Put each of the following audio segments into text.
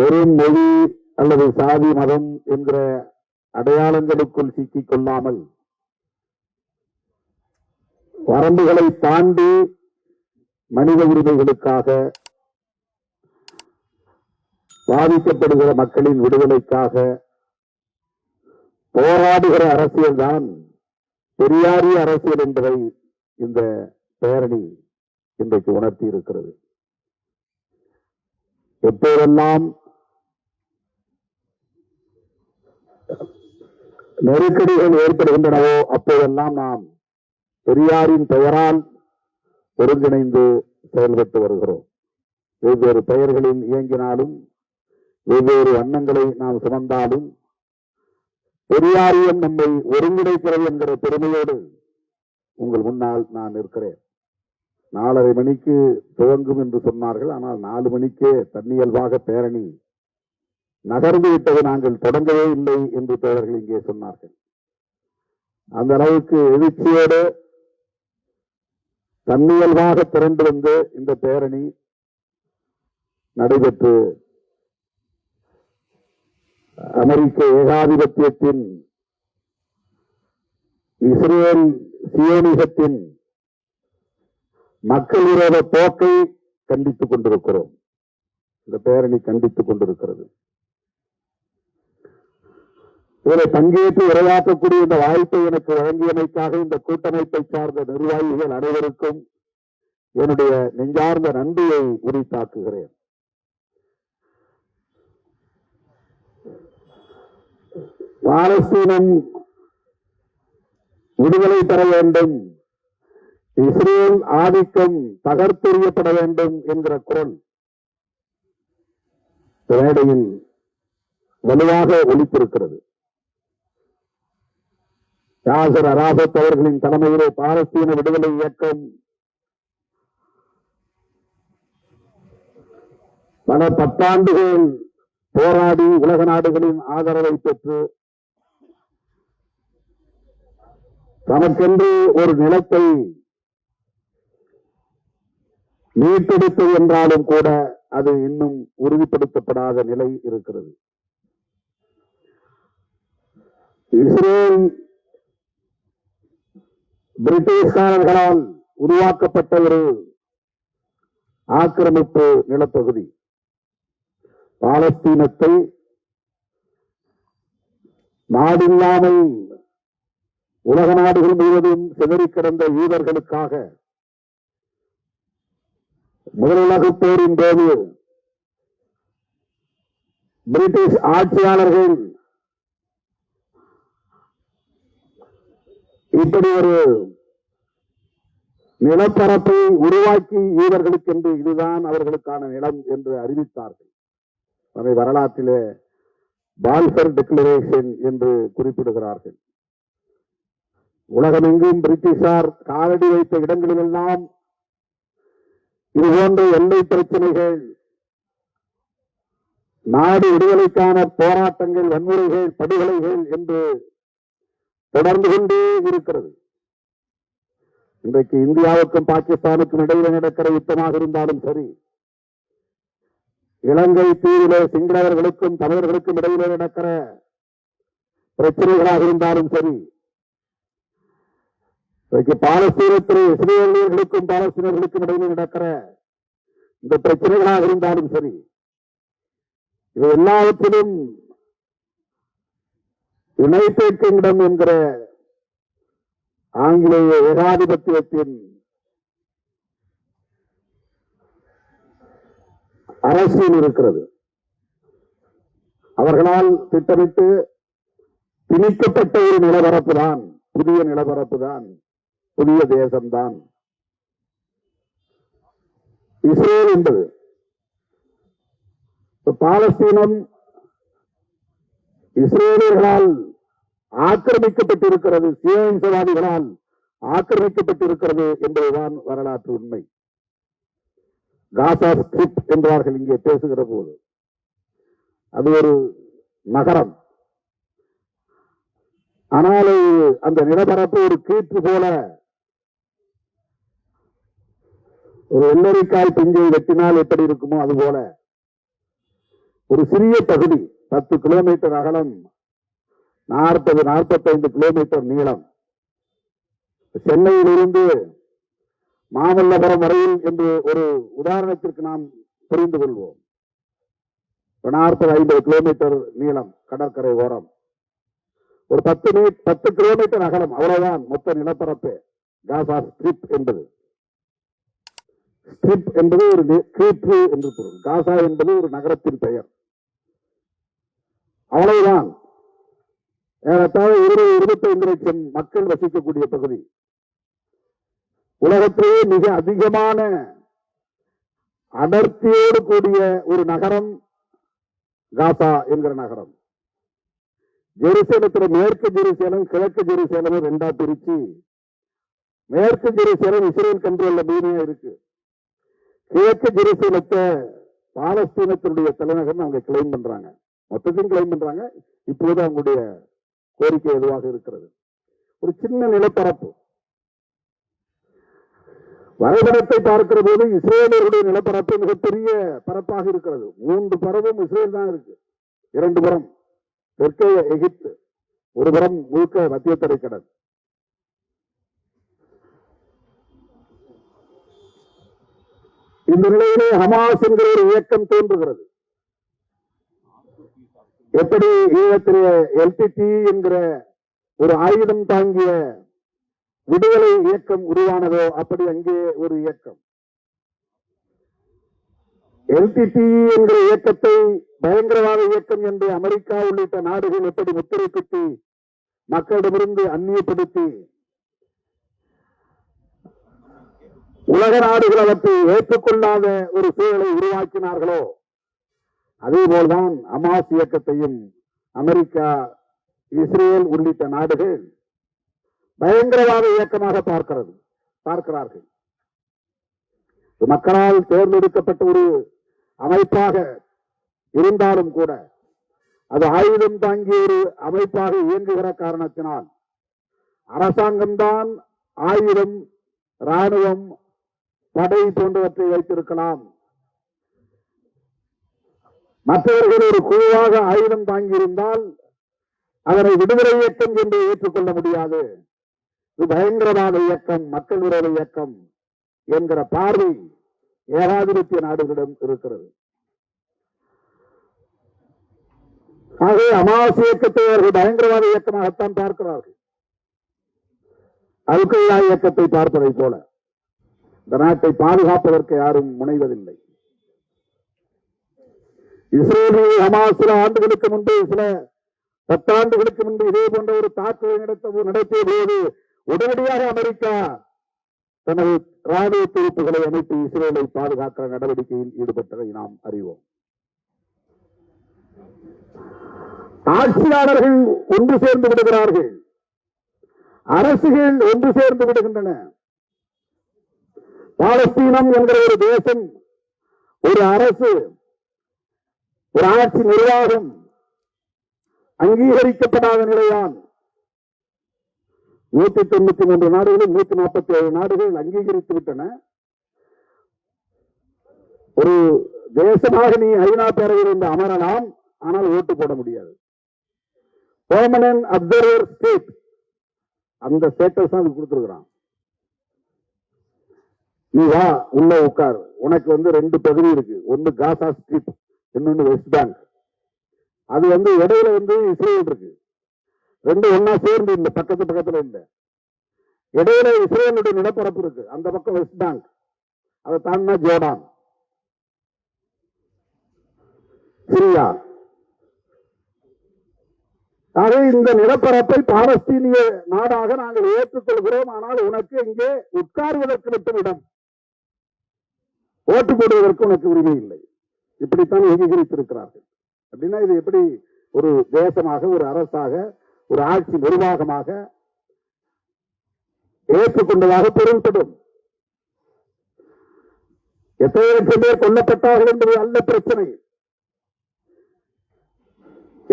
ஒரு மொழி அல்லது சாதி மதம் என்கிற அடையாளங்களுக்குள் சிக்கிக் கொள்ளாமல் வரம்புகளை தாண்டி மனித உரிமைகளுக்காக பாதிக்கப்படுகிற மக்களின் விடுதலைக்காக போராடுகிற அரசியல்தான் பெரியாரிய அரசியல் என்பதை இந்த பேரணி இன்றைக்கு உணர்த்தி இருக்கிறது எப்போதெல்லாம் நெருக்கடிகள் ஏற்படுகின்றனவோ அப்போதெல்லாம் நாம் பெரியாரின் பெயரால் ஒருங்கிணைந்து செயல்பட்டு வருகிறோம். வெவ்வேறு பெயர்களில் இயங்கினாலும் வெவ்வேறு வண்ணங்களை நாம் சுமந்தாலும் பெரியாரியம் நம்மை ஒருங்கிணைக்கிறது என்கிற பெருமையோடு உங்கள் முன்னால் நான் இருக்கிறேன் நாலரை மணிக்கு துவங்கும் என்று சொன்னார்கள் ஆனால் நாலு மணிக்கே தன்னியல்பாக பேரணி நகர்ந்து விட்டதை நாங்கள் தொடங்கவே இல்லை என்று தோழர்கள் இங்கே சொன்னார்கள். அந்த அளவுக்கு எழுச்சியோடு தன்னியல்பாக திரண்டு வந்து இந்த பேரணி நடைபெற்று அமெரிக்க ஏகாதிபத்தியத்தின் இஸ்ரேல் சியோனிசத்தின் மக்கள் விரோத போக்கை கண்டித்துக் கொண்டிருக்கிறோம். இந்த பேரணி கண்டித்துக் கொண்டிருக்கிறது. இதில் பங்கேற்று உரையாற்றக்கூடிய இந்த வாய்ப்பை எனக்கு வழங்கியமைக்காக இந்த கூட்டமைப்பை சார்ந்த நிர்வாகிகள் அனைவருக்கும் என்னுடைய நெஞ்சார்ந்த நன்றியை உரித்தாக்குகிறேன். பாலஸ்தீனம் விடுதலை பெற வேண்டும். இஸ்ரேல் ஆதிக்கம் தகர்த்தெறியப்பட வேண்டும் என்கிற குரல் மேடையில் வலுவாக ஒழித்திருக்கிறது யாசர் அராபத் அவர்களின் தலைமையிலே பாலஸ்தீன விடுதலை இயக்கம். பல பத்தாண்டுகள் போராடி உலக நாடுகளின் ஆதரவை பெற்று தனக்கென்று ஒரு நிலத்தை மீட்டெடுத்தது என்றாலும் கூட அது இன்னும் உறுதிப்படுத்தப்படாத நிலை இருக்கிறது. இஸ்ரேல் பிரிட்டிஷ்காரர்களால் உருவாக்கப்பட்ட ஒரு ஆக்கிரமிப்பு நிலப்பகுதி. பாலஸ்தீனத்தை நாடில்லாமல் உலக நாடுகள் முழுவதும் சிதறி கிடந்த யூதர்களுக்காக முதலுலகப் போரின் போது பிரிட்டிஷ் ஆட்சியாளர்கள் இப்படி ஒரு நிலப்பரப்பை உருவாக்கி இவர்களுக்கு என்று இதுதான் அவர்களுக்கான நிலம் என்று அறிவித்தார்கள். அதை வரலாற்றிலே பால்சர் டிக்ளரேஷன் என்று குறிப்பிடுகிறார்கள். உலகமெங்கும் பிரிட்டிஷார் காலடி வைத்த இடங்களிலெல்லாம் இது போன்ற எல்லை பிரச்சனைகள் நாடு விடுதலைக்கான போராட்டங்கள் வன்முறைகள் படுகொலைகள் என்று தொடர்ந்து கொண்டே இருக்கிறது. இன்றைக்கு இந்தியாவுக்கும் பாகிஸ்தானுக்கும் இடையில நடக்கிற யுத்தமாக இருந்தாலும் சரி இலங்கை தீவிலே சிங்களவர்களுக்கும் தமிழர்களுக்கும் இடையிலே நடக்கிற பிரச்சனைகளாக இருந்தாலும் சரி இன்றைக்கு பாலஸ்தீனத்தில் இஸ்ரேலியர்களுக்கும் பாலஸ்தீனர்களுக்கும் இடையிலே நடக்கிற இந்த பிரச்சனைகளாக இருந்தாலும் சரி இவை எல்லாவற்றிலும் யுனைடெட் கிங்டம் என்கிற ஆங்கிலேய ஏகாதிபத்தியத்தின் அரசியல் இருக்கிறது. அவர்களால் திட்டமிட்டு திணிக்கப்பட்ட ஒரு நிலப்பரப்பு தான் புதிய நிலப்பரப்பு தான் புதிய தேசம்தான். இஸ்ரேல் என்பது பாலஸ்தீனம் இஸ்ரேலியர்களால் ஆக்கிரமிக்கப்பட்டிருக்கிறது சியோன்சவாதிகளால் ஆக்கிரமிக்கப்பட்டிருக்கிறது என்பதுதான் வரலாற்று உண்மை. காசா ஸ்கிரிப்ட் என்றார்கள் இங்கே பேசுகிற போது அது ஒரு நகரம். ஆனால் அந்த நிலப்பரப்பு ஒரு கீற்று போல. ஒரு எல்லரிக்காய் பிஞ்சை வெட்டினால் எப்படி இருக்குமோ அது போல. ஒரு சிறிய பகுதி பத்து கிலோமீட்டர் அகலம் நாற்பது நாற்பத்தைந்து கிலோமீட்டர் நீளம். சென்னையிலிருந்து மாமல்லபுரம் வரையில் என்று ஒரு உதாரணத்திற்கு நாம் புரிந்து கொள்வோம். நாற்பது ஐம்பது கிலோமீட்டர் நீளம் கடற்கரை ஓரம். ஒரு பத்து மீ பத்து கிலோமீட்டர் அகலம் அவ்வளவுதான் மொத்த நிலப்பரப்பு. காசா ஸ்ட்ரிப் என்பது. ஸ்ட்ரிப் என்பது ஒரு கீற்று என்று பொருள். காசா என்பது ஒரு நகரத்தின் பெயர். அவ்வளவுதான். ஏறத்தாழ இருபது இருபத்தைந்து லட்சம் மக்கள் வசிக்கக்கூடிய பகுதி. உலகத்திலேயே மிக அதிகமான அடர்த்தியோடு கூடிய ஒரு நகரம் காசா என்கிற நகரம். ஜெருசேலத்துல மேற்கு ஜெருசேலம் கிழக்கு ஜெருசேலம் ரெண்டா பிரிச்சு மேற்கு ஜெருசேலம் இஸ்ரேல் கண்ட்ரோல்ல பூமியா இருக்கு. கிழக்கு ஜெருசேலத்தை பாலஸ்தீனத்தினுடைய தலைநகரம் அவங்க கிளைம் பண்றாங்க. மொத்தத்தையும் கிளைம் பண்றாங்க. இப்போது அவங்களுடைய கோரிக்கை எதுவாக இருக்கிறது? ஒரு சின்ன நிலப்பரப்பு. வரைபடத்தை பார்க்கிற போது இஸ்ரேலருடைய நிலப்பரப்பு மிகப்பெரிய பரப்பாக இருக்கிறது. மூன்று பரவும் இஸ்ரேல் தான் இருக்கு. இரண்டு புறம் தெற்கே எகிப்து ஒரு புறம் முழுக்க மத்திய திரைக்கடல். இந்த நிலையிலே ஹமாஸ் என்கிற ஒரு இயக்கம் தோன்றுகிறது. எப்படி ஈழத்திலே எல்டிடி என்கிற ஒரு ஆயுதம் தாங்கிய விடுதலை இயக்கம் உருவானதோ அப்படி அங்கே ஒரு இயக்கம். எல்டிடி என்கிற இயக்கத்தை பயங்கரவாத இயக்கம் என்று அமெரிக்கா உள்ளிட்ட நாடுகள் எப்படி முத்திரை குத்தி மக்களிடமிருந்து அந்நியப்படுத்தி உலக நாடுகள் அவற்றை ஏற்றுக்கொள்ளாத ஒரு சூழலை உருவாக்கினார்களோ அதே போல்தான் அமாஸ் இயக்கத்தையும் அமெரிக்கா இஸ்ரேல் உள்ளிட்ட நாடுகள் பயங்கரவாத இயக்கமாக பார்க்கிறது பார்க்கிறார்கள். மக்களால் தேர்ந்தெடுக்கப்பட்ட ஒரு அமைப்பாக இருந்தாலும் கூட அது ஆயுதம் தாங்கிய ஒரு அமைப்பாக இயங்குகிற காரணத்தினால் அரசாங்கம்தான் ஆயுதம் ராணுவம் படை போன்றவற்றை வைத்திருக்கலாம். மற்றவர்கள் ஒரு குழுவாக ஆயுதம் தாங்கியிருந்தால் அதனை விடுதலை இயக்கம் என்று ஏற்றுக்கொள்ள முடியாது. இது பயங்கரவாத இயக்கம் மக்கள் விரோத இயக்கம் என்கிற பார்வை ஏகாதிபத்திய நாடுகளிடம் இருக்கிறது. ஆகவே அமாவாசை இயக்கத்தை அவர்கள் பயங்கரவாத இயக்கமாகத்தான் பார்க்கிறார்கள். அல்கையா இயக்கத்தை பார்ப்பதை போல. இந்த நாட்டை பாதுகாப்பதற்கு யாரும் முனைவதில்லை. இஸ்ரேலில் ஹமாஸ் சில ஆண்டுகளுக்கு முன்பு சில பத்தாண்டுகளுக்கு முன்பு இதே போன்ற ஒரு தாக்குதலை நடத்த நடத்திய போது உடனடியாக அமெரிக்கா தனது ராணுவ துருப்புகளை அனுப்பி இஸ்ரேலை பாதுகாக்கிற நடவடிக்கையில் ஈடுபட்டதை நாம் அறிவோம். ஆட்சியாளர்கள் ஒன்று சேர்ந்து விடுகிறார்கள். அரசுகள் ஒன்று சேர்ந்து விடுகின்றன. பாலஸ்தீனம் என்கிற ஒரு தேசம் ஒரு அரசு ஒரு ஆட்சி நிர்வாகம் அங்கீகரிக்கப்படாத நிலையான் நூத்தி தொண்ணூத்தி மூன்று நாடுகளில் நூத்தி நாற்பத்தி ஏழு நாடுகள் அங்கீகரித்து விட்டன. ஒரு தேசமாக நீ ஐநா பேரவையில் இருந்து அமரலாம் ஆனால் ஓட்டு போட முடியாது. பெர்மனன்ட் அப்சர்வர் ஸ்டேட் அந்த ஸ்டேட்டஸ் தான் கொடுத்துருக்கிறான். நீ வா உள்ள உட்கார். உனக்கு வந்து ரெண்டு பகுதி இருக்கு. ஒன்னு காசா ஸ்ட்ரீட். இன்னொன்று வெஸ்ட் பேங்க் அது வந்து இடையில வந்து இஸ்ரேல் இருக்கு. ரெண்டு ஒன்னா சேர்ந்து இல்லை பக்கத்து பக்கத்துல இல்ல. இடையில இஸ்ரேலுடைய நிலப்பரப்பு இருக்கு. அந்த பக்கம் வெஸ்ட் பேங்க் அதை தாண்டினா ஜோர்டான் சிரியா? ஆக இந்த நிலப்பரப்பை பாலஸ்தீனிய நாடாக நாங்கள் ஏற்றுக்கொள்கிறோம். ஆனால் உனக்கு இங்கே உட்காருவதற்கு மட்டும் இடம். ஓட்டு போடுவதற்கு உனக்கு உரிமை இல்லை. இப்படித்தான் அங்கீகரித்திருக்கிறார்கள் அப்படின்னா இது எப்படி ஒரு தேசமாக ஒரு அரசாக ஒரு ஆட்சி நிர்வாகமாக ஏற்றுக்கொண்டதாக பொருள்படும். எத்தனை லட்சம் பேர் கொல்லப்பட்டார்கள் என்பது அல்ல பிரச்சனை.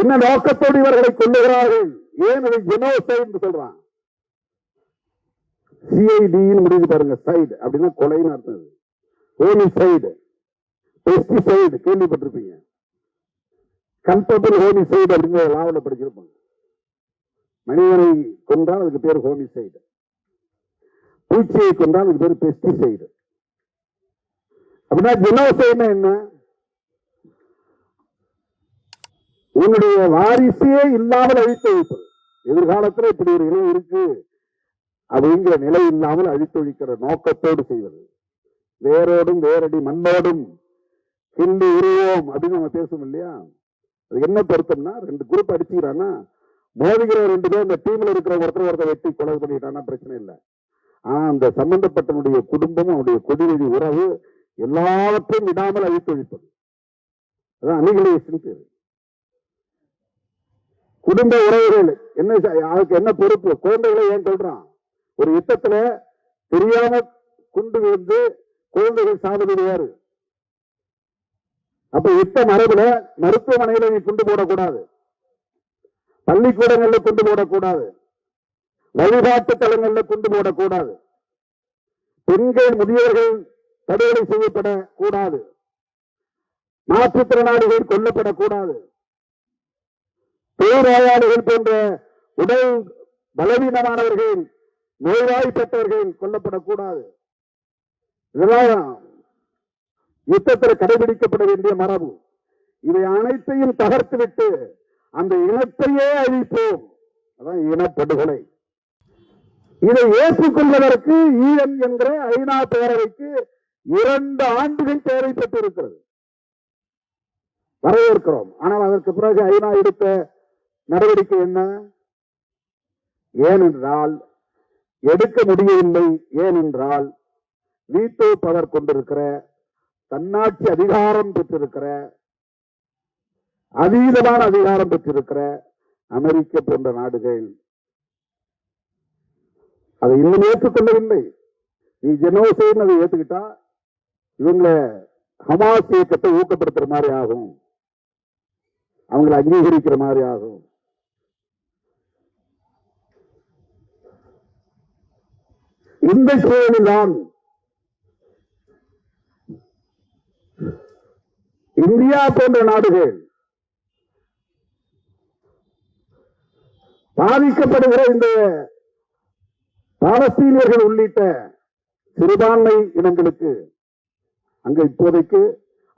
என்ன நோக்கத்தோடு இவர்களை கொள்ளுகிறார்கள் ஏன் அதை ஜெனோசைட் என்று சொல்றான்? சிஐடின்னு முடிவு பாருங்க சைடு. அப்படின்னா கொலைன்னு அர்த்தம் ஹோமிசைடு பெஸ்டிசைடு கேள்விப்பட்டிருப்பீங்க. கல்பபிள் ஹோமிசைடு அப்படிங்கிற லாவில் படிச்சிருப்பாங்க. மனிதனை கொன்றால் அதுக்கு பேர் ஹோமிசைடு பூச்சியை கொன்றால் அதுக்கு பேர் பெஸ்டிசைடு அப்படின்னா ஜெனோசைடுனா என்ன உன்னுடைய வாரிசே இல்லாமல் அழித்து வைப்பது. எதிர்காலத்துல இப்படி ஒரு நிலை இருக்கு அப்படிங்கிற நிலை இல்லாமல் அழித்தொழிக்கிற நோக்கத்தோடு செய்வது. வேரோடும் வேரடி மண்ணோடும் கிண்டி உருவோம் அப்படின்னு நம்ம பேசுவோம் இல்லையா? அது என்ன பொருத்தம்னா ரெண்டு குரூப் அடிச்சுக்கிறான்னா மோதிக்கிற ரெண்டு பேர் இந்த டீம்ல இருக்கிற ஒருத்தர் ஒருத்தர் வெட்டி கொலை பண்ணிட்டானா பிரச்சனை இல்லை. ஆனா அந்த சம்பந்தப்பட்டனுடைய குடும்பம் அவனுடைய கொடிவெறி உறவு எல்லாவற்றையும் விடாமல் அழித்தொழிப்பது. அதான் அனிகலேஷன் பேரு. குடும்ப உறவுகள் என்ன செ- அதுக்கு என்ன பொறுப்பு? குழந்தைகளை ஏன் சொல்றான் ஒரு யுத்தத்துல தெரியாம குண்டு வந்து குழந்தைகள் சாவது அப்ப இப்ப மரபுல மருத்துவமனையில நீ கொண்டு போடக்கூடாது. பள்ளிக்கூடங்கள்ல கொண்டு போடக்கூடாது. வழிபாட்டு தலங்கள்ல கொண்டு போடக்கூடாது. பெண்கள் முதியவர்கள் படுகொலை செய்யப்படக்கூடாது. மாற்றுத்திறனாளிகள் கொல்லப்படக்கூடாது. பேராயாளிகள் போன்ற உடல் பலவீனமானவர்கள் நோய்வாய்ப்பட்டவர்கள் கொல்லப்படக்கூடாது. இதெல்லாம் யுத்தத்தில் கடைபிடிக்கப்பட வேண்டிய மரபு. இவை அனைத்தையும் தகர்த்துவிட்டு அந்த இனத்தையே அழிப்போம். அதான் இனப்படுகொலை. இதை ஏற்றுக்கொள்வதற்கு ஈழம் என்ற ஐநா பேரவைக்கு இரண்டு ஆண்டுகள் தேவைப்பட்டிருக்கிறது. வரவேற்கிறோம். ஆனால் அதற்கு பிறகு ஐநா எடுத்த நடவடிக்கை என்ன? ஏனென்றால் எடுக்க முடியவில்லை. ஏனென்றால் வீட்டோ பவர் கொண்டிருக்கிற தன்னாட்சி அதிகாரம் பெற்றிருக்கிற அதீதமான அதிகாரம் பெற்றிருக்கிற அமெரிக்க போன்ற நாடுகள் அதை இன்னும் ஏற்றுக்கொள்ளவில்லை. நீ ஜெனோசைன்னு அதை ஏற்றுக்கிட்டா இவங்களை ஹமாஸ் இயக்கத்தை ஊக்கப்படுத்துற மாதிரி ஆகும். அவங்களை அங்கீகரிக்கிற மாதிரி ஆகும். இந்த சூழலில் தான் இந்தியா போன்ற நாடுகள் பாதிக்கப்படுகிற இந்த பாலஸ்தீனியர்கள் உள்ளிட்ட சிறுபான்மை இனங்களுக்கு அங்க இப்போதைக்கு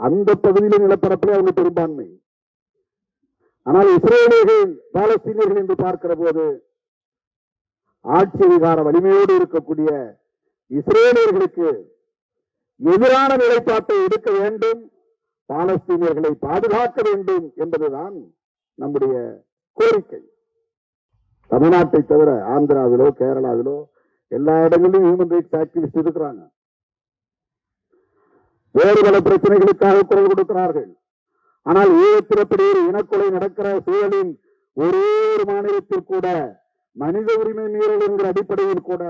அந்த பகுதியில நிலப்பரப்பில் அவங்க பெரும்பான்மை. ஆனால் இஸ்ரேலியர்கள் பாலஸ்தீனியர்கள் என்று பார்க்கிற போது ஆட்சி அதிகார வலிமையோடு இருக்கக்கூடிய இஸ்ரேலியர்களுக்கு எதிரான நிலைப்பாட்டை எடுக்க வேண்டும். பாலஸ்தீனியர்களை பாதுகாக்க வேண்டும் என்பதுதான் நம்முடைய கோரிக்கை. தமிழ்நாட்டை தவிர ஆந்திராவிலோ கேரளாவிலோ எல்லா இடங்களிலும் ஹியூமன் ரைட்ஸ் ஆக்டிவிஸ்ட் இருக்கிறாங்க. வேறு பல பிரச்சனைகளுக்காக குரல் கொடுக்கிறார்கள். ஆனால் ஈழத்திறப்படி இனக்கொலை நடக்கிற சூழலின் ஒரே ஒரு மாநிலத்தில் கூட மனித உரிமை மீறல் என்கிற அடிப்படையில் கூட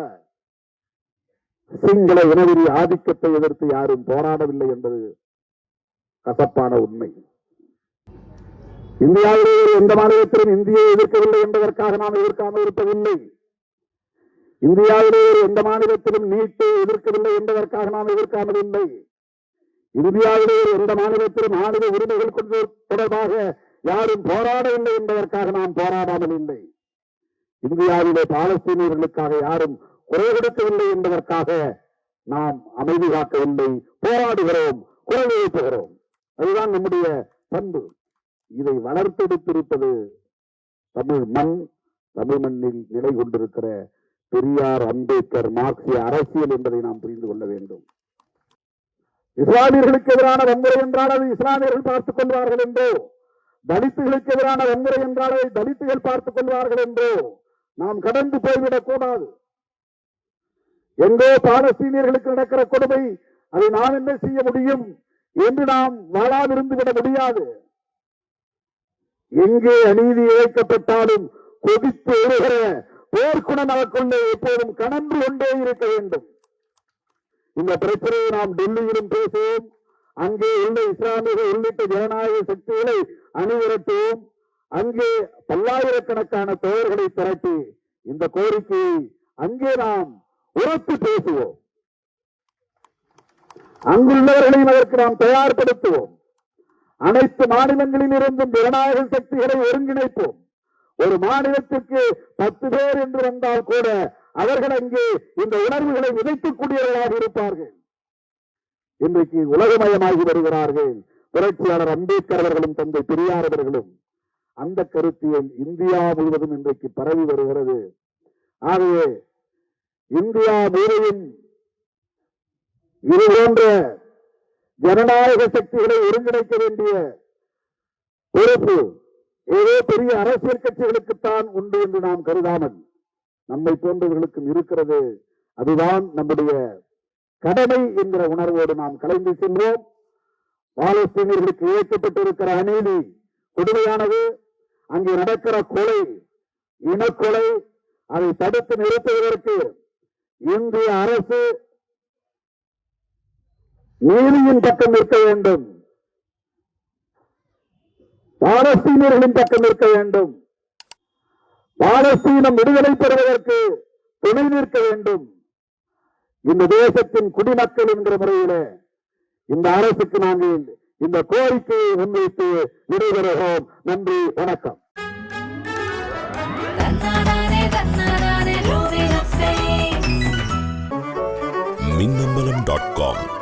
சிங்கள இனவெறி ஆதிக்கத்தை எதிர்த்து யாரும் போராடவில்லை என்பது கசப்பான உண்மை. இந்தியாவிலே எந்த மாநிலத்திலும் இந்தியை எதிர்க்கவில்லை என்பதற்காக நாம் எதிர்க்காமல் இருப்பதில்லை. இந்தியாவிலே எந்த மாநிலத்திலும் நீட்டை எதிர்க்கவில்லை என்பதற்காக நாம் எதிர்க்காமல் இல்லை. இந்தியாவிலே எந்த மாநிலத்திலும் மாநில உரிமைகள் கொண்டு தொடர்பாக யாரும் போராடவில்லை என்பதற்காக நாம் போராடாமல் இல்லை. இந்தியாவிலே பாலஸ்தீனியர்களுக்காக யாரும் குரல் கொடுக்கவில்லை என்பதற்காக நாம் அமைதி காக்கவில்லை. போராடுகிறோம் குரல் எழுப்புகிறோம். அதுதான் நம்முடைய பண்பு. இதை வளர்த்தெடுத்திருப்பது தமிழ் மண் தமிழ் மண்ணில் நிலை கொண்டிருக்கிற பெரியார் அம்பேத்கர் மார்க்சிய அரசியல் என்பதை நாம் புரிந்து கொள்ள வேண்டும். இஸ்லாமியர்களுக்கு எதிரான வன்முறை என்றால் அது இஸ்லாமியர்கள் பார்த்துக் கொள்வார்கள் என்றோ தலித்துகளுக்கு எதிரான வன்முறை என்றால் அதை தலித்துகள் பார்த்துக் கொள்வார்கள் என்றோ நாம் கடந்து போய்விடக் கூடாது. எங்கோ பாலஸ்தீனியர்களுக்கு நடக்கிற கொடுமை அதை நாம் என்ன செய்ய முடியும்? என்று நாம் வாழாதிருந்து விட முடியாது. எங்கே அநீதி இழைக்கப்பட்டாலும் கொதித்து எழுகிற போர்க்குணம் நமக்குள்ளே எப்போதும் கணன்று கொண்டே இருக்க வேண்டும். இந்த பிரச்சனையை நாம் டெல்லியிலும் பேசுவோம். அங்கே உள்ள இஸ்லாமிய உள்ளிட்ட ஜனநாயக சக்திகளை அணிவிரட்டுவோம் அங்கே பல்லாயிரக்கணக்கான தோழர்களை திரட்டி இந்த கோரிக்கையை அங்கே நாம் உரத்து பேசுவோம். அங்குள்ளவர்களையும் அதற்கு நாம் தயார்படுத்துவோம். அனைத்து மாநிலங்களில் இருந்தும் ஜனநாயக சக்திகளை ஒருங்கிணைப்போம். ஒரு மாநிலத்திற்கு பத்து பேர் என்று வந்தால் கூட அவர்கள் அங்கே இந்த உணர்வுகளை விதைக்கக்கூடியவர்களாக இருப்பார்கள். இன்றைக்கு உலகமயமாகி வருகிறார்கள். புரட்சியாளர் அம்பேத்கர் அவர்களும் தந்தை பெரியார் அவர்களும். அந்த கருத்தியல் இந்தியா முழுவதும் இன்றைக்கு பரவி வருகிறது? ஆகவே இந்தியா முழுவதும் இது போன்ற ஜனநாயக சக்திகளை ஒருங்கிணைக்க வேண்டிய பொறுப்பு ஏதோ பெரிய அரசியல் கட்சிகளுக்குத்தான் உண்டு என்று நாம் கருதாமல் நம்மை போன்றவர்களுக்கும் இருக்கிறது. அதுதான் நம்முடைய கடமை என்கிற உணர்வோடு நாம் கலைந்து செல்வோம் பாலஸ்தீனியர்களுக்கு இழைக்கப்பட்டிருக்கிற அநீதி கொடுமையானது. அங்கே நடக்கிற கொலை இனக்கொலை அதை தடுத்து நிறுத்துவதற்கு இந்திய அரசு நீதியின் பக்கம் நிற்க வேண்டும். பாலஸ்தீனியர்களின் பக்கம் நிற்க வேண்டும். பாலஸ்தீனம் விடுதலை பெறுவதற்கு துணை நிற்க வேண்டும். இந்த தேசத்தின் குடிமக்கள் என்கிற முறையிலே இந்த அரசுக்கு நாங்கள் இந்த கோரிக்கையை முன்வைத்து விடைபெறுகிறோம். நன்றி வணக்கம். Minnambalam dot com.